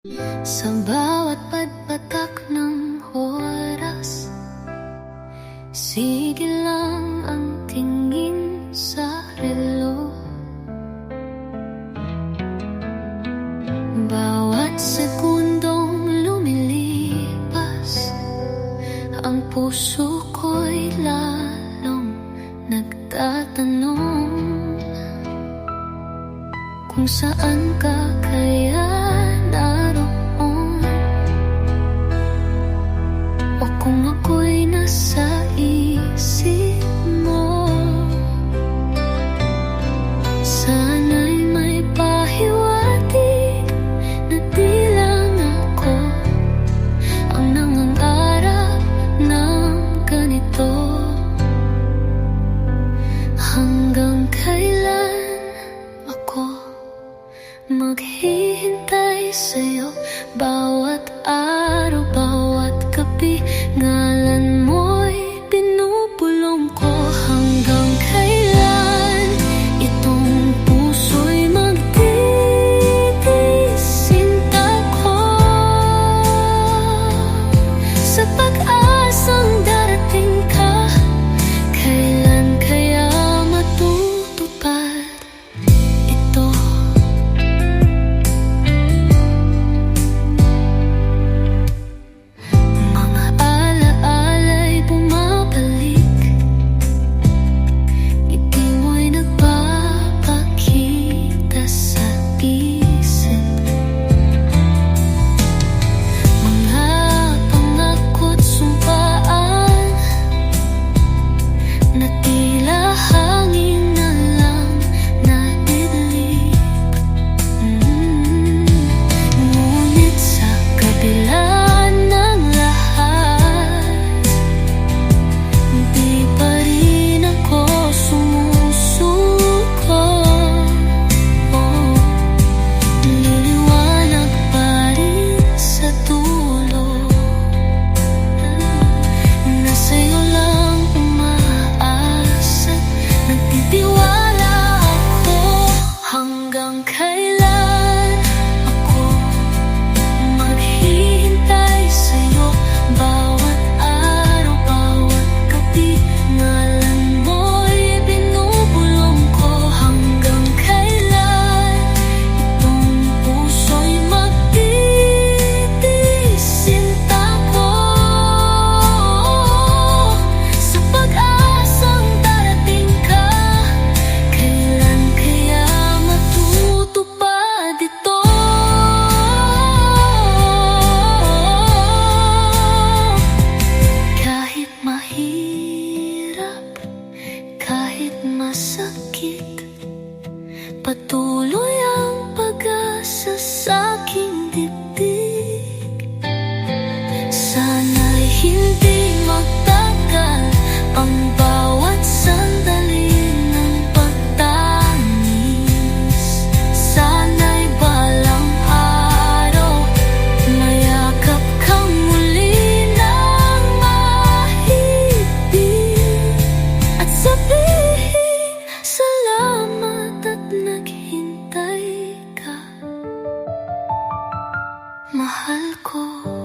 Sa bawat pagpatak ng oras Sige lang ang tingin sa relo. Bawat sekundong lumilipas Ang puso ko'y lalong nagtatanong Kung saan ka Maghihintay sa'yo. Bawat araw, bawat gabi Ngalan kahit masakit Patuloy ang pag-asa Mahal ko.